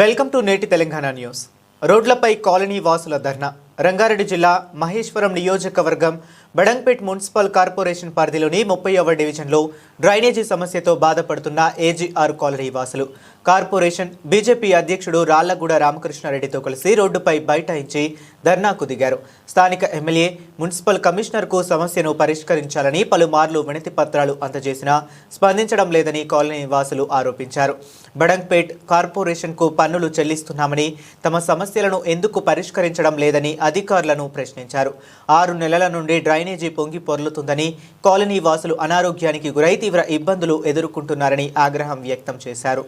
Welcome to నేటి Telangana news. రోడ్లపై colony వాసుల ధర్నా. రంగారెడ్డి జిల్లా మహేశ్వరం నియోజకవర్గం బడంపేట్ మున్సిపల్ కార్పొరేషన్ పరిధిలోని ముప్పైవ డివిజన్లో డ్రైనేజీ సమస్యతో బాధపడుతున్న ఏజీఆర్ కాలనీ వాసులు. కార్పొరేషన్ బీజేపీ అధ్యక్షుడు రాళ్ళగూడ రామకృష్ణారెడ్డితో కలిసి రోడ్డుపై బైఠాయించి ధర్నాకు దిగారు. స్థానిక ఎమ్మెల్యే మున్సిపల్ కమిషనర్కు సమస్యను పరిష్కరించాలని పలుమార్లు వినతి పత్రాలు అందజేసినా స్పందించడం లేదని కాలనీ వాసులు ఆరోపించారు. బడంగ్పేట్ కార్పొరేషన్కు పన్నులు చెల్లిస్తున్నామని తమ సమస్యలను ఎందుకు పరిష్కరించడం లేదని అధికారులను ప్రశ్నించారు. ఆరు నెలల నుండి డ్రైనేజీ పొంగి పొర్లుతుందని కాలనీ వాసులు అనారోగ్యానికి గురై తీవ్ర ఇబ్బందులు ఎదుర్కొంటున్నారని ఆగ్రహం వ్యక్తం చేశారు.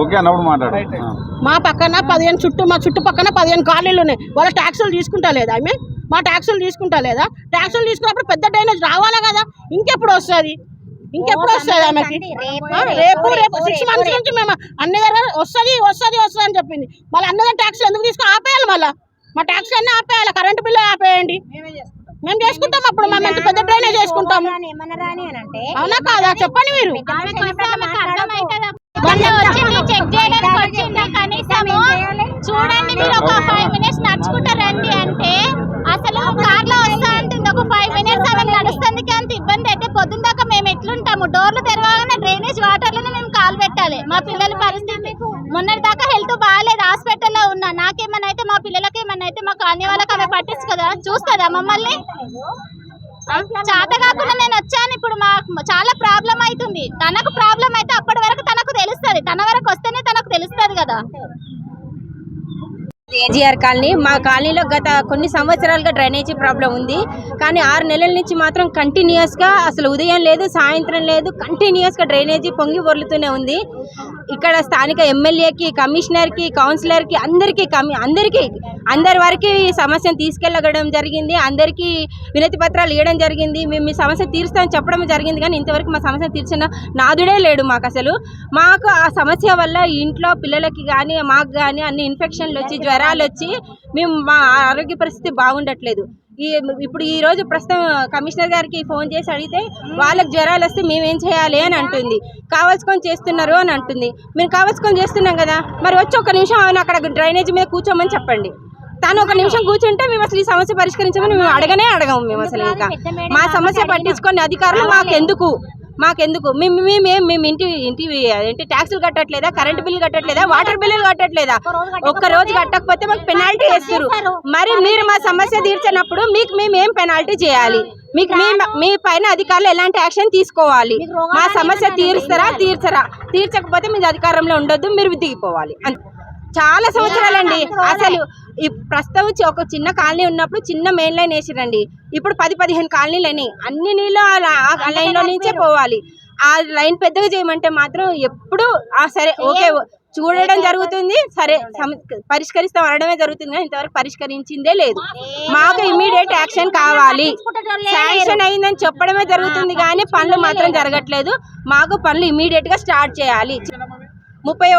ఓకే అన్నప్పుడు మాట్లాడు. ఆ. మా పక్కన పదిహేను చుట్టూ మా చుట్టుపక్కన పదిహేను కాలనీలు ఉన్నాయి. వాళ్ళ ట్యాక్సులు తీసుకుంటా లేదా ఆమె మా ట్యాక్సులు తీసుకుంటా లేదా? ట్యాక్సులు తీసుకున్నప్పుడు పెద్ద డ్రైనేజ్ రావాలా కదా? ఇంకెప్పుడు వస్తుంది? ఇంకెప్పుడు వస్తుంది ఆమెకి? రేపు రేపు సిక్స్ మంత్స్ నుంచి మేము అన్ని దగ్గర వస్తుంది వస్తుంది వస్తుంది అని చెప్పింది. మళ్ళీ అన్ని దగ్గర ట్యాక్స్ ఎందుకు తీసుకుని ఆపేయాలి మళ్ళీ? మా ట్యాక్స్ అన్నీ ఆపేయాలి. కరెంటు బిల్లు ఆపేయండి. మేము చేసుకుంటాం. అప్పుడు. మేము ఎంత పెద్ద డ్రైనేజ్ చేసుకుంటాము. అవునా కాదా? చెప్పండి మీరు. మొన్న వచ్చింది చెక్ చేయడానికి వచ్చింది కనీసము చూడండి మీరు ఒక ఫైవ్ మినిట్స్ నడుచుకుంటా రండి అంటే అసలు కార్లో వస్తా ఉంటుంది ఒక ఫైవ్ మినిట్స్ అవి నడుస్తుంది అంత ఇబ్బంది అయితే పొద్దున్న దాకా మేము ఎట్లుంటాము? డోర్లు తెరవగానే డ్రైనేజ్ వాటర్లోనే మేము కాలు పెట్టాలి మా పిల్లల పరిస్థితి. మొన్నటి దాకా హెల్త్ బాగాలేదు హాస్పిటల్లో ఉన్నా. నాకేమన్నా అయితే మా పిల్లలకి ఏమన్నా అయితే మా కాలనీ వాళ్ళకి ఆమె పట్టించు కదా చూస్తుందా మమ్మల్ని? చేత కాకుండా నేను వచ్చాను. ఇప్పుడు మాకు చాలా ప్రాబ్లం అవుతుంది. తనకు ప్రాబ్లం అయితే అప్పటి వరకు తనకు తెలుస్తుంది తన వరకు వస్తేనే తనకు తెలుస్తుంది కదా. ఏజీఆర్ కాలనీ మా కాలనీలో గత కొన్ని సంవత్సరాలుగా డ్రైనేజీ ప్రాబ్లం ఉంది. కానీ ఆరు నెలల నుంచి మాత్రం కంటిన్యూస్గా అసలు ఉదయం లేదు సాయంత్రం లేదు కంటిన్యూస్గా డ్రైనేజీ పొంగి పొర్లుతూనే ఉంది. ఇక్కడ స్థానిక ఎమ్మెల్యేకి కమిషనర్కి కౌన్సిలర్కి అందరికీ కమి అందరికీ అందరి వరకు ఈ సమస్యను తీసుకెళ్ళగడం జరిగింది. అందరికీ వినతి పత్రాలు ఇవ్వడం జరిగింది. మేము మీ సమస్య తీరుస్తామని చెప్పడం జరిగింది. కానీ ఇంతవరకు మా సమస్య తీర్చిన నాదుడే లేడు మాకు అసలు. మాకు ఆ సమస్య వల్ల ఇంట్లో పిల్లలకి కానీ మాకు కానీ అన్ని ఇన్ఫెక్షన్లు వచ్చి జ్వరాలు వచ్చి మేము మా ఆరోగ్య పరిస్థితి బాగుండట్లేదు. ఈ ఇప్పుడు ఈ రోజు ప్రస్తుతం కమిషనర్ గారికి ఫోన్ చేసి అడిగితే వాళ్ళకి జ్వరాలు వస్తే మేమేం చేయాలి అని అంటుంది. కావాల్సుకొని చేస్తున్నారు అని అంటుంది. మీరు కావాల్సుకొని చేస్తున్నాం కదా. మరి వచ్చి ఒక నిమిషం ఆయన అక్కడ డ్రైనేజ్ మీద కూర్చోమని చెప్పండి. తను ఒక నిమిషం కూర్చుంటే మేము అసలు ఈ సమస్య పరిష్కరించమని మేము అడగనే అడగము మేము అసలు ఇంకా. మా సమస్య పట్టించుకొని అధికారులు మాకెందుకు? మాకెందుకు? మేము మేము ఏం- మేము ఇంటి ఇంటి ఏంటి ట్యాక్సులు కట్టట్లేదా? కరెంట్ బిల్లు కట్టట్లేదా? వాటర్ బిల్లులు కట్టట్లేదా? ఒక్క రోజు కట్టకపోతే మాకు పెనాల్టీ వేస్తారు మరి మీరు మా సమస్య తీర్చినప్పుడు మీకు మేము ఏం పెనాల్టీ చేయాలి? మీకు మీ మీ పైన అధికారులు ఎలాంటి యాక్షన్ తీసుకోవాలి? మా సమస్య తీరుస్తారా తీర్చరా? తీర్చకపోతే మీరు అధికారంలో ఉండొద్దు మీరు దిగిపోవాలి అంతే. చాలా సంవత్సరాలండి. అసలు ఈ ప్రస్తుతం చి- ఒక చిన్న కాలనీ ఉన్నప్పుడు చిన్న మెయిన్ లైన్ వేసిరండి. ఇప్పుడు పది పదిహేను కాలనీలు అయినాయి. అన్ని నీళ్ళు ఆ లైన్లో నుంచే పోవాలి. ఆ లైన్ పెద్దగా చేయమంటే మాత్రం ఎప్పుడు ఆ సరే ఓకే చూడడం జరుగుతుంది. సరే పరిష్కరిస్తాం అనడమే జరుగుతుంది కానీ ఇంతవరకు పరిష్కరించిందే లేదు. మాకు ఇమీడియట్ యాక్షన్ కావాలి. శాంక్షన్ అయిందని చెప్పడమే జరుగుతుంది కానీ పనులు మాత్రం జరగట్లేదు. మాకు పనులు ఇమీడియట్గా స్టార్ట్ చేయాలి. ముప్పై